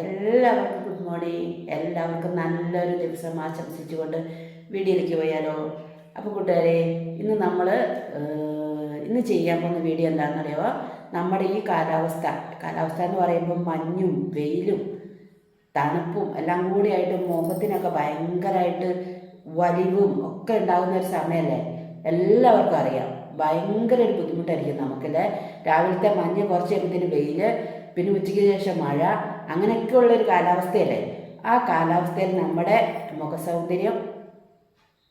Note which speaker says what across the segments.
Speaker 1: എല്ലാവർക്കും good morning എല്ലാവർക്കും നല്ലൊരു ദിവസം ആശംസിച്ചുകൊണ്ട് വീഡിയോയിലേക്ക് പോയാലോ? അപ്പോൾ കൂട്ടുകാരെ ഇന്ന് നമ്മൾ ഇന്ന് ചെയ്യാൻ പോകുന്ന വീഡിയോ എന്താണെന്നറിയാമോ നമ്മുടെ ഈ കാലാവസ്ഥ. കാലാവസ്ഥ എന്ന് പറയുമ്പോൾ മഞ്ഞും വെയിലും തണുപ്പും എല്ലാം കൂടിയായിട്ട് മുഖത്തിനൊക്കെ ഭയങ്കരമായിട്ട് വലിവും ഒക്കെ ഉണ്ടാകുന്ന ഒരു സമയമല്ലേ എല്ലാവർക്കും അറിയാം. ഭയങ്കര ഒരു ബുദ്ധിമുട്ടായിരിക്കും നമുക്കല്ലേ? രാവിലത്തെ മഞ്ഞ് കുറച്ച് കഴിയുമ്പത്തേന് വെയിൽ പിന്നെ ഉച്ചയ്ക്ക് ശേഷം മഴ അങ്ങനെയൊക്കെ ഉള്ളൊരു കാലാവസ്ഥയല്ലേ? ആ കാലാവസ്ഥയിൽ നമ്മുടെ മുഖസൗന്ദര്യം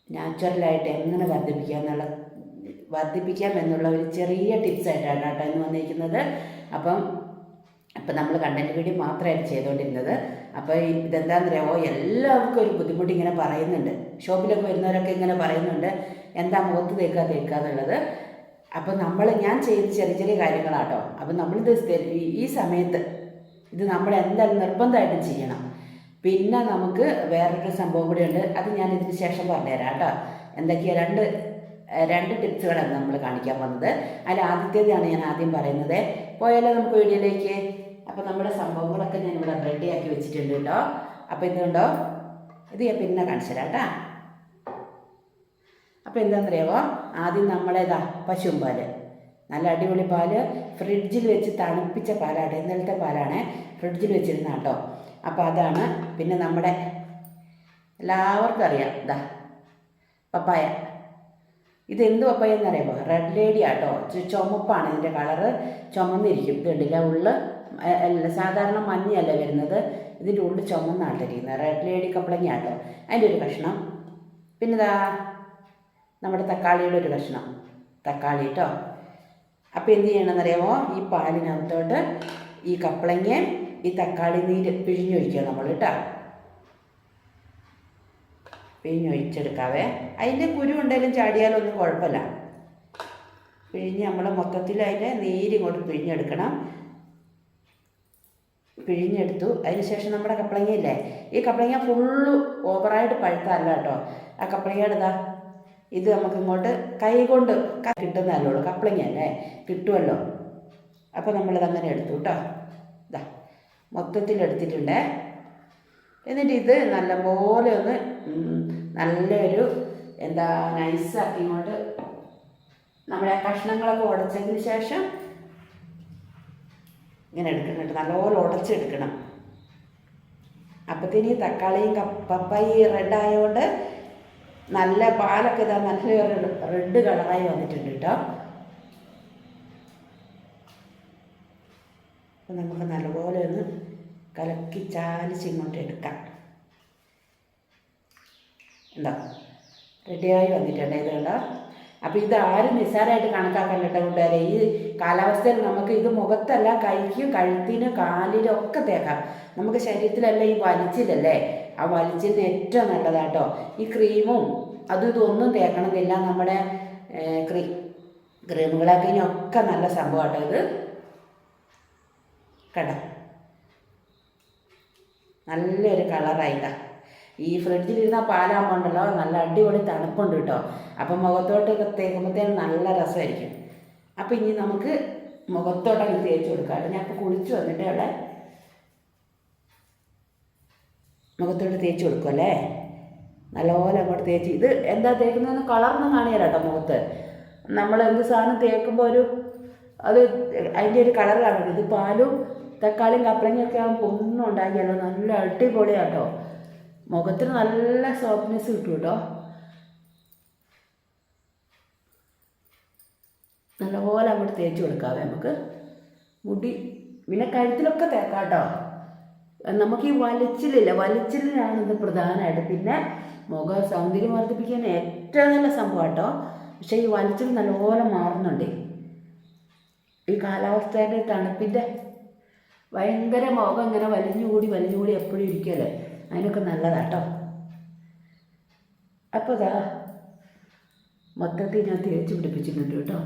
Speaker 1: നാച്ചുറലായിട്ട് എങ്ങനെ വർദ്ധിപ്പിക്കുക എന്നുള്ള വർദ്ധിപ്പിക്കാം എന്നുള്ള ഒരു ചെറിയ ടിപ്സ് ആയിട്ടാണ് കേട്ടോ ഇന്ന് വന്നിരിക്കുന്നത്. അപ്പം അപ്പം നമ്മൾ കണ്ടന്റ് വീഡിയോ മാത്രമായിട്ട് ചെയ്തുകൊണ്ടിരുന്നത് അപ്പോൾ ഇതെന്താണെന്നറിയാമോ എല്ലാവർക്കും ഒരു ബുദ്ധിമുട്ട് ഇങ്ങനെ പറയുന്നുണ്ട്. ഷോപ്പിലൊക്കെ വരുന്നവരൊക്കെ ഇങ്ങനെ പറയുന്നുണ്ട്. എന്താ മുഖത്ത് തേക്കുക തേക്കുക എന്നുള്ളത്. അപ്പോൾ നമ്മൾ ഞാൻ ചെയ്ത ചെറിയ ചെറിയ കാര്യങ്ങളാട്ടോ. അപ്പം നമ്മളിത് ഈ സമയത്ത് ഇത് നമ്മൾ എന്തായാലും നിർബന്ധമായിട്ടും ചെയ്യണം. പിന്നെ നമുക്ക് വേറൊരു സംഭവം കൂടിയുണ്ട്. അത് ഞാൻ ഇതിന് ശേഷം പറഞ്ഞുതരാം കേട്ടോ. എന്തൊക്കെയാ രണ്ട് രണ്ട് ടിപ്സുകളാണ് നമ്മൾ കാണിക്കാൻ പോകുന്നത്. അതിൽ ആദ്യത്തേതാണ് ഞാൻ ആദ്യം പറയുന്നത്. പോയാലോ നമുക്ക് വീഡിയോയിലേക്ക്? അപ്പോൾ നമ്മുടെ സംഭവങ്ങളൊക്കെ ഞാൻ ഇവിടെ റെഡിയാക്കി വെച്ചിട്ടുണ്ട് കേട്ടോ. അപ്പോൾ ഇതുണ്ടോ ഇത് ഞാൻ പിന്നെ കാണിച്ചു തരാം കേട്ടോ. അപ്പോൾ എന്താണെന്നറിയാമോ ആദ്യം നമ്മളേതാ? പശുമ്പാൽ. പാൽ നല്ല അടിപൊളി പാൽ. ഫ്രിഡ്ജിൽ വെച്ച് തണുപ്പിച്ച പാലാണ് ഇന്നലത്തെ പാലാണ് ഫ്രിഡ്ജിൽ വെച്ചിരുന്ന കേട്ടോ. അപ്പോൾ അതാണ് പിന്നെ നമ്മുടെ എല്ലാവർക്കും അറിയാം. ഇതാ പപ്പായ. ഇത് എന്ത് പപ്പായ എന്നറിയാമോ? റെഡ് ലേഡി ആട്ടോ. ചുമപ്പാണ് ഇതിന്റെ കളറ്. ചുമന്നിരിക്കും. ഇത് കണ്ടില്ല? ഉള്ള് സാധാരണ മഞ്ഞയല്ല വരുന്നത്. ഇതിന്റെ ഉള്ളിൽ ചുമന്നാട്ടിരിക്കുന്നത് റെഡ് ലേഡി കപ്പളങ്ങ ആട്ടോ. അതിന്റെ ഒരു കഷ്ണം. പിന്നെ ഇതാ നമ്മുടെ തക്കാളിയുടെ ഒരു കഷ്ണം. തക്കാളി കേട്ടോ. അപ്പോൾ എന്ത് ചെയ്യണമെന്നറിയാമോ? ഈ പാലിനകത്തോട്ട് ഈ കപ്പളങ്ങയും ഈ തക്കാളി നീര് പിഴിഞ്ഞൊഴിക്കുക നമ്മൾ കേട്ടോ. പിഴിഞ്ഞൊഴിച്ചെടുക്കാവേ. അതിന്റെ കുരു ഉണ്ടെങ്കിലും ചാടിയാലൊന്നും കുഴപ്പമില്ല. പിഴിഞ്ഞ് നമ്മൾ മൊത്തത്തിൽ അതിന്റെ നീര് ഇങ്ങോട്ട് പിഴിഞ്ഞെടുക്കണം. പിഴിഞ്ഞെടുത്തു. അതിന് ശേഷം നമ്മുടെ കപ്പളങ്ങയില്ലേ? ഈ കപ്പളങ്ങ ഫുള്ള് ഓവറായിട്ട് പഴുത്തല്ല കേട്ടോ. ആ കപ്പളങ്ങയുടെ ഇതാ ഇത് നമുക്ക് ഇങ്ങോട്ട് കൈ കൊണ്ട് കിട്ടുന്നതല്ലേ ഉള്ളൂ. കപ്പളങ്ങ അല്ലേ കിട്ടുമല്ലോ അപ്പോൾ നമ്മളിത് അങ്ങനെ എടുത്തു കേട്ടോ ഇതാ മൊത്തത്തിൽ എടുത്തിട്ടുണ്ടേ. എന്നിട്ട് ഇത് നല്ലപോലെ ഒന്ന് നല്ലൊരു എന്താ നൈസാക്കി ഇങ്ങോട്ട് നമ്മുടെ കഷ്ണങ്ങളൊക്കെ ഉടച്ചതിന് ശേഷം ഇങ്ങനെ എടുക്കണം കേട്ടോ. നല്ലപോലെ ഉടച്ചെടുക്കണം. അപ്പത്തേന് തക്കാളിയും പപ്പായി റെഡ് ആയതുകൊണ്ട് നല്ല പാലൊക്കെ ഇതാ നല്ല റെഡ് കളറായി വന്നിട്ടുണ്ട് കേട്ടോ. അപ്പം നമുക്ക് നല്ലപോലെ ഒന്ന് കലക്കി ചാലിച്ച് ഇങ്ങോട്ട് എടുക്കാം. എന്താ റെഡിയായി വന്നിട്ടുണ്ട് ഇത് കേട്ടോ അപ്പം ഇത് ആരും നിസ്സാരമായിട്ട് കണക്കാക്കാൻ കേട്ടോ കൂട്ടുകാരെ. ഈ കാലാവസ്ഥയിൽ നമുക്ക് ഇത് മുഖത്തല്ല കൈക്കും കഴുത്തിന് കാലിനും ഒക്കെ തേക്കാം. നമുക്ക് ശരീരത്തിലല്ല ഈ വലിച്ചിലല്ലേ? ആ വലിച്ചിലിന് ഏറ്റവും നല്ലതാട്ടോ. ഈ ക്രീമും അതും ഇതൊന്നും തേക്കണമെന്നില്ല നമ്മുടെ ക്രീ ക്രീമുകളൊക്കെ ഒക്കെ നല്ല സംഭവമാട്ടോ ഇത്. കേട്ടോ നല്ലൊരു കളറായിട്ടാ. ഈ ഫ്രിഡ്ജിലിരുന്ന പാലാകുമ്പോൾ ഉണ്ടല്ലോ നല്ല അടിപൊളി തണുപ്പുണ്ട് കേട്ടോ. അപ്പം മുഖത്തോട്ടൊക്കെ തേക്കുമ്പോഴത്തേനും നല്ല രസമായിരിക്കും. അപ്പം ഇനി നമുക്ക് മുഖത്തോട്ടൊക്കെ തേച്ച് കൊടുക്കാം. ഞാൻ ഇപ്പോൾ കുളിച്ച് വന്നിട്ട് അവിടെ മുഖത്തോട്ട് തേച്ച് കൊടുക്കും അല്ലേ? നല്ലപോലെ അങ്ങോട്ട് തേച്ച്. ഇത് എന്താ തേക്കുന്നതെന്ന് കളർന്ന് കാണിയല്ല കേട്ടോ മുഖത്ത്. നമ്മൾ എന്ത് സാധനം തേക്കുമ്പോൾ ഒരു അത് അതിന്റെ ഒരു കളർ കാണും. ഇത് പാലും തക്കാളിയും കപ്പളങ്ങയൊക്കെ ആകുമ്പോൾ ഒന്നും ഉണ്ടാക്കിയല്ലോ നല്ല അടിപൊളിയാട്ടോ മുഖത്തിന് നല്ല സോഫ്റ്റ്നെസ് കിട്ടും കേട്ടോ. നല്ലപോലെ അങ്ങോട്ട് തേച്ച് കൊടുക്കാവേ നമുക്ക്. മുടി പിന്നെ കഴുത്തിലൊക്കെ തേക്കാം കേട്ടോ. നമുക്ക് ഈ വലിച്ചിലില്ല. വലിച്ചിലിലാണ് ഇത് പ്രധാനമായിട്ട്. പിന്നെ മുഖ സൗന്ദര്യം വർദ്ധിപ്പിക്കാൻ ഏറ്റവും നല്ല സംഭവം കേട്ടോ. പക്ഷേ ഈ വലിച്ചിൽ നല്ലപോലെ മാറുന്നുണ്ട്. ഈ കാലാവസ്ഥയുടെ തണുപ്പിന്റെ ഭയങ്കര മുഖം ഇങ്ങനെ വലിഞ്ഞുകൂടി വലിഞ്ഞുകൂടി എപ്പോഴും ഇരിക്കുമല്ലേ അതിനൊക്കെ നല്ലതാട്ടോ അപ്പോൾ ഇതാ മൊത്തത്തിൽ ഞാൻ തേച്ച് പിടിപ്പിച്ചിട്ടുണ്ട് കേട്ടോ.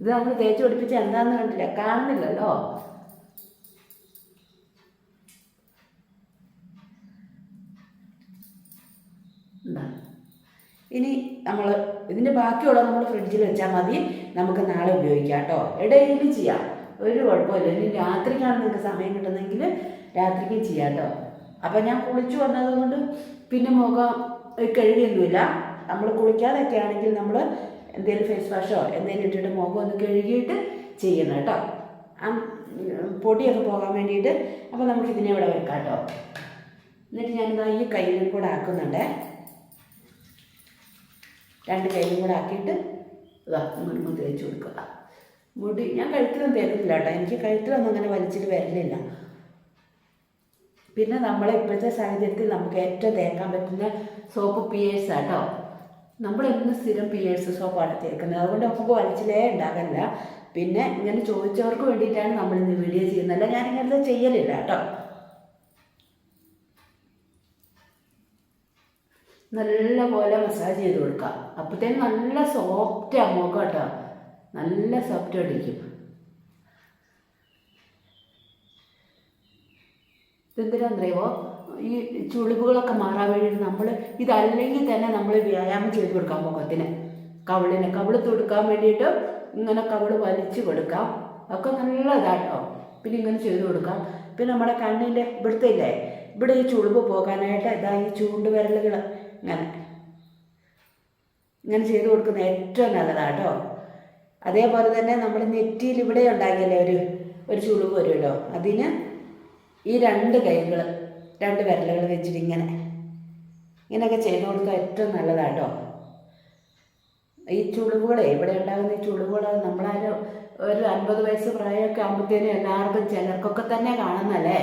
Speaker 1: ഇത് നമ്മൾ തേച്ച് പിടിപ്പിച്ച് എന്താണെന്ന് കണ്ടില്ല? കാണുന്നില്ലല്ലോ എന്താ ഇനി നമ്മൾ ഇതിന്റെ ബാക്കിയുള്ള നമ്മൾ ഫ്രിഡ്ജിൽ വെച്ചാൽ മതി. നമുക്ക് നാളെ ഉപയോഗിക്കാം കേട്ടോ ഇടയിൽ ചെയ്യാം. ഒരു കുഴപ്പമില്ല. ഇനി രാത്രിക്കാണ് നിങ്ങൾക്ക് സമയം കിട്ടുന്നതെങ്കിൽ രാത്രിക്കും ചെയ്യാം കേട്ടോ അപ്പം ഞാൻ കുളിച്ചു വന്നതുകൊണ്ട് പിന്നെ മുഖം കഴുകിയൊന്നുമില്ല. നമ്മൾ കുളിക്കാതൊക്കെ ആണെങ്കിൽ നമ്മൾ എന്തെങ്കിലും ഫേസ് വാഷോ എന്തെങ്കിലും ഇട്ടിട്ട് മുഖം ഒന്ന് കഴുകിയിട്ട് ചെയ്യണം കേട്ടോ പൊടിയൊക്കെ പോകാൻ വേണ്ടിയിട്ട് അപ്പോൾ നമുക്ക് ഇതിനെ ഇവിടെ വെക്കാം കേട്ടോ എന്നിട്ട് ഞാനിതാ ഈ കയ്യിലും കൂടെ ആക്കുന്നുണ്ടേ. രണ്ട് കൈയും കൂടെ ആക്കിയിട്ട് ഇതാ മുൻപ് തേച്ച് കൊടുക്കുക. മുടി ഞാൻ കഴുത്തിലൊന്നും തേക്കുന്നില്ല കേട്ടോ. എനിക്ക് കഴുത്തിലൊന്നും അങ്ങനെ വലിച്ചിട്ട് വരലില്ല. പിന്നെ നമ്മളെ ഇപ്പോഴത്തെ സാഹചര്യത്തിൽ നമുക്ക് ഏറ്റവും തേക്കാൻ പറ്റുന്ന സോപ്പ് പിയേഴ്സ് കേട്ടോ. നമ്മൾ എന്നും സ്ഥിരം പിയേഴ്സ് സോപ്പാണ് തേക്കുന്നത്. അതുകൊണ്ട് നമുക്ക് വലിച്ചിലേ ഉണ്ടാകില്ല. പിന്നെ ഇങ്ങനെ ചോദിച്ചവർക്ക് വേണ്ടിയിട്ടാണ് നമ്മൾ ഇന്ന് വീഡിയോ ചെയ്യുന്നത്. അല്ല ഞാൻ ഇങ്ങനത്തെ ചെയ്യലില്ല കേട്ടോ. നല്ല പോലെ മസാജ് ചെയ്ത് കൊടുക്കാം. അപ്പോഴത്തേന് നല്ല സോഫ്റ്റ് മുഖം കേട്ടോ നല്ല സോഫ്റ്റ് അടിക്കും. ഇതെന്തിനാണെന്നറിയുമോ ഈ ചുളിവുകളൊക്കെ മാറാൻ വേണ്ടിയിട്ട് നമ്മൾ ഇതല്ലെങ്കിൽ തന്നെ നമ്മൾ വ്യായാമം ചെയ്ത് കൊടുക്കാം മുഖത്തിന്. കവിളിന് കവിൾ തൊടുക്കാൻ വേണ്ടിയിട്ട് ഇങ്ങനെ കവിൾ വലിച്ചു കൊടുക്കാം. ഒക്കെ നല്ലതാട്ടോ. പിന്നെ ഇങ്ങനെ ചെയ്ത് കൊടുക്കാം. പിന്നെ നമ്മുടെ കണ്ണിന്റെ ഇവിടുത്തെ ഇല്ലേ? ഇവിടെ ഈ ചുളിവ് പോകാനായിട്ട് ഇതാ ഈ ചൂണ്ട് വിരലുകൾ ഇങ്ങനെ ഇങ്ങനെ ചെയ്ത് കൊടുക്കുന്നത് ഏറ്റവും നല്ലതാട്ടോ അതേപോലെ തന്നെ നമ്മൾ നെറ്റിയിൽ ഇവിടെ ഉണ്ടാക്കിയല്ലേ ഒരു ഒരു ചുളിവ് വരുമല്ലോ. അതിന് ഈ രണ്ട് കൈകൾ രണ്ട് വിരലുകൾ വെച്ചിട്ട് ഇങ്ങനെ ഇങ്ങനെയൊക്കെ ചെയ്ത് കൊടുക്കുക ഏറ്റവും നല്ലതാട്ടോ ഈ ചുളിവുകളെ ഇവിടെ ഉണ്ടാകുന്ന ഈ ചുളിവുകൾ നമ്മളാരും ഒരു അൻപത് വയസ്സ് പ്രായമൊക്കെ ആകുമ്പോഴത്തേനും എല്ലാവർക്കും ചിലർക്കൊക്കെ തന്നെ കാണുന്നല്ലേ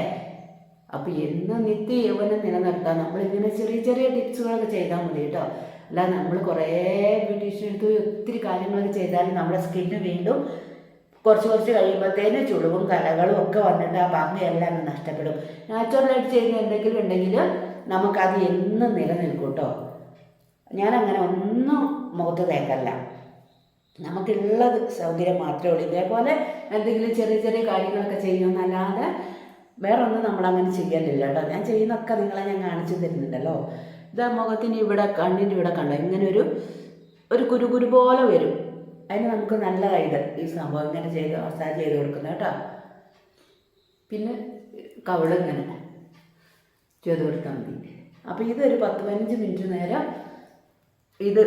Speaker 1: അപ്പോൾ എന്ന് നിത്യ യൗവനം നിലനിർത്താൻ നമ്മളിങ്ങനെ ചെറിയ ചെറിയ ടിപ്സുകളൊക്കെ ചെയ്താൽ മതി കേട്ടോ. അല്ല നമ്മൾ കുറേ ബ്യൂട്ടീഷ്യൻ എടുത്ത് ഒത്തിരി കാര്യങ്ങളൊക്കെ ചെയ്താലും നമ്മുടെ സ്കിന്ന് വീണ്ടും കുറച്ച് കുറച്ച് കഴിയുമ്പോഴത്തേന് ചുളിവും കലകളും ഒക്കെ വന്നിട്ട് ആ ഭംഗിയെല്ലാം നഷ്ടപ്പെടും. നാച്ചുറലായിട്ട് ചെയ്യുന്ന എന്തെങ്കിലും ഉണ്ടെങ്കിൽ നമുക്കത് എന്നും നിലനിൽക്കും കേട്ടോ. ഞാനങ്ങനെ ഒന്നും മുഖത്ത് തേക്കല്ല. നമുക്കുള്ളത് സൗകര്യം മാത്രമേ ഉള്ളൂ. ഇതേപോലെ എന്തെങ്കിലും ചെറിയ ചെറിയ കാര്യങ്ങളൊക്കെ ചെയ്യുമെന്നല്ലാതെ വേറെ ഒന്നും നമ്മളങ്ങനെ ചെയ്യലില്ല കേട്ടോ. ഞാൻ ചെയ്യുന്നൊക്കെ നിങ്ങളെ ഞാൻ കാണിച്ചു തരുന്നുണ്ടല്ലോ. ഇത് മുഖത്തിന് ഇവിടെ കണ്ണിന്റെ ഇവിടെ കണ്ടോ? ഇങ്ങനെ ഒരു ഒരു കുരുകുരു പോലെ വരും. അതിന് നമുക്ക് നല്ലതായത് ഈ സംഭവം ഇങ്ങനെ ചെയ്ത് മസാജ് ചെയ്ത് കൊടുക്കുന്നത് കേട്ടോ. പിന്നെ കവിളിങ്ങനെ ചെയ്ത് കൊടുത്താൽ മതി. അപ്പോൾ ഇതൊരു പത്ത് പതിനഞ്ച് മിനിറ്റ് നേരം ഇത്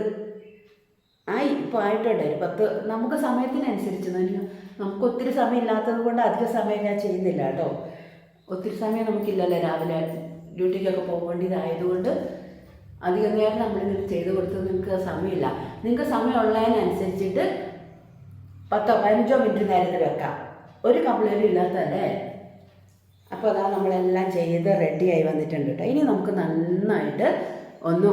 Speaker 1: ആയി ഇപ്പോൾ ആയിട്ടുണ്ട്. ഒരു പത്ത് നമുക്ക് സമയത്തിനനുസരിച്ച് തന്നെ. നമുക്ക് ഒത്തിരി സമയം ഇല്ലാത്തത് കൊണ്ട് അധിക സമയം ഞാൻ ചെയ്യുന്നില്ല കേട്ടോ. ഒത്തിരി സമയം നമുക്കില്ലല്ലോ രാവിലെ ഡ്യൂട്ടിക്കൊക്കെ പോകേണ്ടതായതുകൊണ്ട് അധികം നേരം നമ്മളിങ്ങനെ ചെയ്ത് കൊടുത്ത് നിങ്ങൾക്ക് സമയമില്ല. നിങ്ങൾക്ക് സമയം ഉള്ളതിനനുസരിച്ചിട്ട് പത്തോ പതിനഞ്ചോ മിനിറ്റ് നേരത്തിൽ വെക്കാം. ഒരു കംപ്ലൈന്റും ഇല്ലാത്തതല്ലേ? അപ്പോൾ അതാ നമ്മളെല്ലാം ചെയ്ത് റെഡിയായി വന്നിട്ടുണ്ട് കേട്ടോ. ഇനി നമുക്ക് നന്നായിട്ട് ഒന്ന്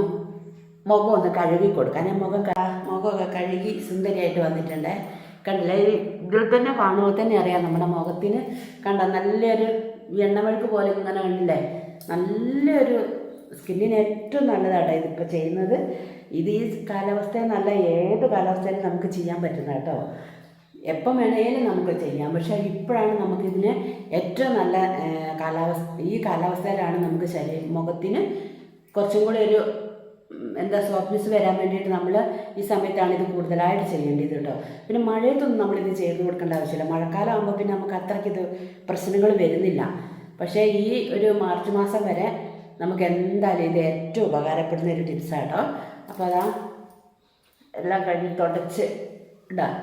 Speaker 1: മുഖം ഒന്ന് കഴുകി കൊടുക്കാം. ഞാൻ മുഖം മുഖമൊക്കെ കഴുകി സുന്ദരിയായിട്ട് വന്നിട്ടുണ്ട്. കണ്ടില്ലേ? ഇതിൽ തന്നെ കാണുമ്പോൾ തന്നെ അറിയാം നമ്മുടെ മുഖത്തിന്. കണ്ട? നല്ലൊരു എണ്ണമെഴുക്ക് പോലെ ഇങ്ങനെ കണ്ടില്ലേ? നല്ലൊരു സ്കിന്നിന് ഏറ്റവും നല്ലതാട്ടോ ഇതിപ്പോൾ ചെയ്യുന്നത്. ഇത് ഈ കാലാവസ്ഥയിൽ നല്ല ഏത് കാലാവസ്ഥയിലും നമുക്ക് ചെയ്യാൻ പറ്റുന്ന കേട്ടോ. എപ്പം വേണേലും നമുക്ക് ചെയ്യാം. പക്ഷേ ഇപ്പോഴാണ് നമുക്കിതിന് ഏറ്റവും നല്ല കാലാവസ്ഥ ഈ കാലാവസ്ഥയിലാണ് നമുക്ക് ശരീരം മുഖത്തിന് കുറച്ചും കൂടി ഒരു എന്താ സോഫ്റ്റ്നെസ് വരാൻ വേണ്ടിയിട്ട് നമ്മൾ ഈ സമയത്താണ് ഇത് കൂടുതലായിട്ട് ചെയ്യേണ്ടത് കേട്ടോ പിന്നെ മഴയത്തൊന്നും നമ്മളിത് ചെയ്ത് കൊടുക്കേണ്ട ആവശ്യമില്ല. മഴക്കാലം ആകുമ്പോൾ പിന്നെ നമുക്ക് അത്രയ്ക്ക് ഇത് പ്രശ്നങ്ങൾ വരുന്നില്ല. പക്ഷേ ഈ ഒരു മാർച്ച് മാസം വരെ നമുക്ക് എന്തായാലും ഇത് ഏറ്റവും ഉപകാരപ്പെടുന്ന ഒരു ടിപ്സാട്ടോ അപ്പോൾ അതാ എല്ലാം കഴിഞ്ഞ് തുടച്ച് ഇടാം.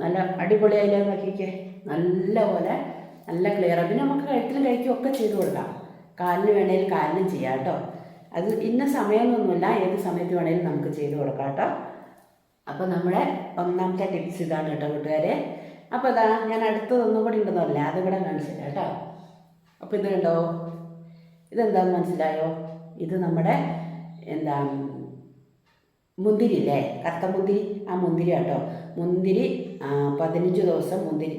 Speaker 1: നല്ല അടിപൊളിയായില്ലേ നോക്കിക്കേ. നല്ല പോലെ നല്ല ക്ലിയർ പിന്നെ നമുക്ക് കഴുത്തിലും കഴിക്കുകയൊക്കെ ഒക്കെ ചെയ്ത് കൊടുക്കാം. കാലിന് വേണേൽ കാലിനും ചെയ്യാം കേട്ടോ അത് ഇന്ന സമയമൊന്നുമില്ല ഏത് സമയത്ത് വേണേലും നമുക്ക് ചെയ്ത് കൊടുക്കാം കേട്ടോ. അപ്പോൾ നമ്മുടെ ഒന്നാമത്തെ ടിപ്സ് ഇതാണ് കേട്ടോ കൂട്ടുകാരെ. അപ്പോൾ അതാ ഞാൻ അടുത്തതൊന്നും കൂടി ഉണ്ടെന്നല്ല അതിവിടെ കാണിച്ചില്ല കേട്ടോ. അപ്പോൾ ഇത് കണ്ടോ? ഇതെന്താണെന്ന് മനസ്സിലായോ? ഇത് നമ്മുടെ എന്താ മുന്തിരി അല്ലേ കറുത്ത മുന്തിരി? ആ മുന്തിരി കേട്ടോ. മുന്തിരി പതിനഞ്ച് ദിവസം മുന്തിരി.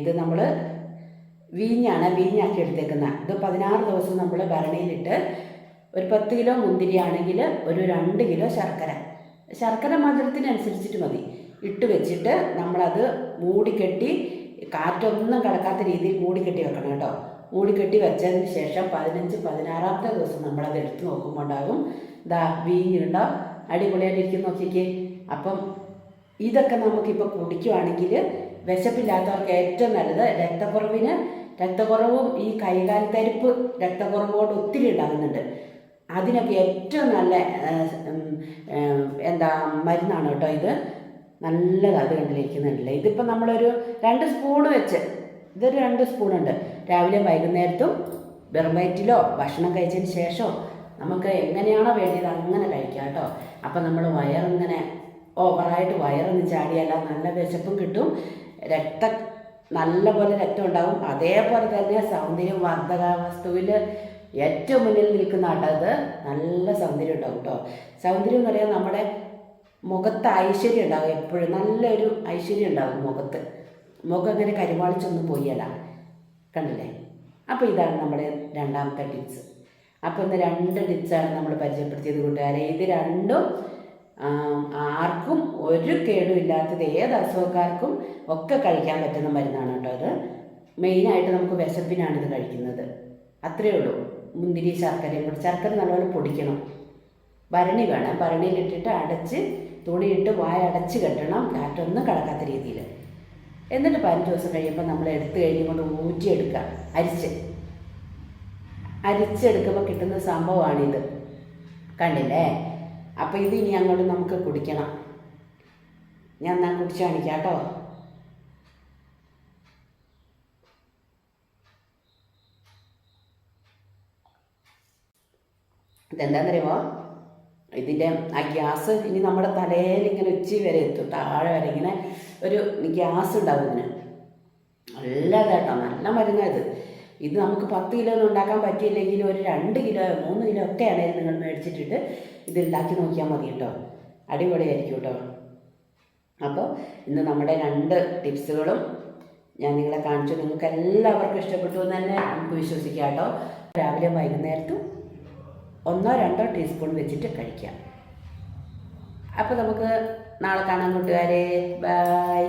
Speaker 1: ഇത് നമ്മൾ വീഞ്ഞാണ് വീഞ്ഞാക്കി എടുത്തേക്കുന്നത് ഇത് പതിനാറ് ദിവസം നമ്മൾ ഭരണിയിലിട്ട് ഒരു പത്ത് കിലോ മുന്തിരി ആണെങ്കിൽ ഒരു രണ്ട് കിലോ ശർക്കര. ശർക്കര മധുരത്തിനനുസരിച്ചിട്ട് മതി. ഇട്ട് വെച്ചിട്ട് നമ്മളത് മൂടിക്കെട്ടി കാറ്റൊന്നും കടക്കാത്ത രീതിയിൽ മൂടിക്കെട്ടി വെക്കണം കേട്ടോ. മൂടിക്കെട്ടി വെച്ചതിന് ശേഷം പതിനഞ്ച് പതിനാറാമത്തെ ദിവസം നമ്മളത് എടുത്ത് നോക്കുമ്പോൾ ഉണ്ടാകും. ഇതാ വീഞ്ഞുണ്ടോ അടിപൊളിയായിട്ട് ഇരിക്കും നോക്കിക്കേ. അപ്പം ഇതൊക്കെ നമുക്കിപ്പോൾ കുടിക്കുവാണെങ്കിൽ വിശപ്പില്ലാത്തവർക്ക് ഏറ്റവും നല്ലത് രക്തക്കുറവിന് രക്തക്കുറവും ഈ കൈകാൽ തരിപ്പ് രക്തക്കുറവോട് ഒത്തിരി ഉണ്ടാകുന്നുണ്ട്. അതിനൊക്കെ ഏറ്റവും നല്ല എന്താ മരുന്നാണ് കേട്ടോ ഇത്. നല്ലത് അത് കണ്ടിരിക്കുന്നുണ്ടല്ലേ. ഇതിപ്പോൾ നമ്മളൊരു രണ്ട് സ്പൂൺ വെച്ച് ഇതൊരു രണ്ട് സ്പൂണുണ്ട്. രാവിലെ വൈകുന്നേരത്തും വെറും വയറ്റിലോ ഭക്ഷണം കഴിച്ചതിന് ശേഷമോ നമുക്ക് എങ്ങനെയാണോ വേണ്ടത് അങ്ങനെ കഴിക്കാം കേട്ടോ. അപ്പം നമ്മൾ വയറിങ്ങനെ ഓവറായിട്ട് വയറൊന്ന് ചാടിയല്ല നല്ല വിശപ്പും കിട്ടും. രക്ത നല്ലപോലെ രക്തം ഉണ്ടാവും. അതേപോലെ തന്നെ സൗന്ദര്യം വർദ്ധക വസ്തുവിൽ ഏറ്റവും മുന്നിൽ നിൽക്കുന്ന അടവ് നല്ല സൗന്ദര്യം ഉണ്ടാവും കേട്ടോ സൗന്ദര്യം എന്ന് പറയാൻ നമ്മുടെ മുഖത്ത് ഐശ്വര്യം ഉണ്ടാവും എപ്പോഴും. നല്ലൊരു ഐശ്വര്യം ഉണ്ടാവും മുഖത്ത്. മുഖം അങ്ങനെ കരിവാളിച്ചൊന്നും പോയല്ല കണ്ടില്ലേ? അപ്പോൾ ഇതാണ് നമ്മുടെ രണ്ടാമത്തെ ടിപ്സ് അപ്പോൾ ഇന്ന് രണ്ട് ടിപ്സാണ് നമ്മൾ പരിചയപ്പെടുത്തിയത് കൂട്ടുകാരെ. ഇത് രണ്ടും ആർക്കും ഒരു കേടും ഇല്ലാത്തത് ഏത് അസുഖക്കാർക്കും ഒക്കെ കഴിക്കാൻ പറ്റുന്ന മരുന്നാണ് കേട്ടോ അത്. മെയിനായിട്ട് നമുക്ക് വിശപ്പിനാണ് ഇത് കഴിക്കുന്നത്. അത്രയേ ഉള്ളൂ. മുന്തിരി ശർക്കരയും കൂടി. ശർക്കര നല്ലപോലെ പൊടിക്കണം. ഭരണി വേണം. ഭരണിയിലിട്ടിട്ട് അടച്ച് തുണിയിട്ട് വായ അടച്ച് കെട്ടണം. കാറ്റൊന്നും കടക്കാത്ത രീതിയിൽ. എന്നിട്ട് പതിനഞ്ച് ദിവസം കഴിയുമ്പോൾ നമ്മൾ എടുത്തു കഴിഞ്ഞുകൊണ്ട് ഊറ്റിയെടുക്കുക. അരിച്ച്. അരിച്ചെടുക്കുമ്പോൾ കിട്ടുന്ന സംഭവമാണിത്. കണ്ടില്ലേ? അപ്പോൾ ഇത് ഇനി അങ്ങോട്ട് നമുക്ക് കുടിക്കണം. ഞാൻ എന്നാൽ കുടിച്ച് കാണിക്കാം കേട്ടോ ഇതെന്താണെന്നറിയുമോ ഇതിന്റെ ആ ഗ്യാസ് ഇനി നമ്മുടെ തലയിൽ ഇങ്ങനെ ഉച്ചി വരെ എത്തും. താഴെ വരെ ഇങ്ങനെ ഒരു ഗ്യാസ് ഉണ്ടാവും ഇതിന്. നല്ലതായിട്ടോ നല്ല മരുന്നാണ് ഇത്. ഇത് നമുക്ക് പത്ത് കിലോ ഒന്നും ഉണ്ടാക്കാൻ പറ്റിയില്ലെങ്കിൽ ഒരു രണ്ട് കിലോ മൂന്ന് കിലോ ഒക്കെ ആണെങ്കിൽ നിങ്ങൾ മേടിച്ചിട്ടിട്ട് ഇത് ഉണ്ടാക്കി നോക്കിയാൽ മതി കേട്ടോ. അടിപൊളിയായിരിക്കും കേട്ടോ. അപ്പോൾ ഇന്ന് നമ്മുടെ രണ്ട് ടിപ്സുകളും ഞാൻ നിങ്ങളെ കാണിച്ചു. നിങ്ങൾക്ക് എല്ലാവർക്കും ഇഷ്ടപ്പെട്ടു എന്ന് തന്നെ നമുക്ക് വിശ്വസിക്കാം കേട്ടോ. രാവിലെ വൈകുന്നേരത്തും ഒന്നോ രണ്ടോ ടീസ്പൂൺ വെച്ചിട്ട് കഴിക്കാം. അപ്പോൾ നമുക്ക് നാളെ കാണാൻ കൂട്ടുകാരെ. ബൈ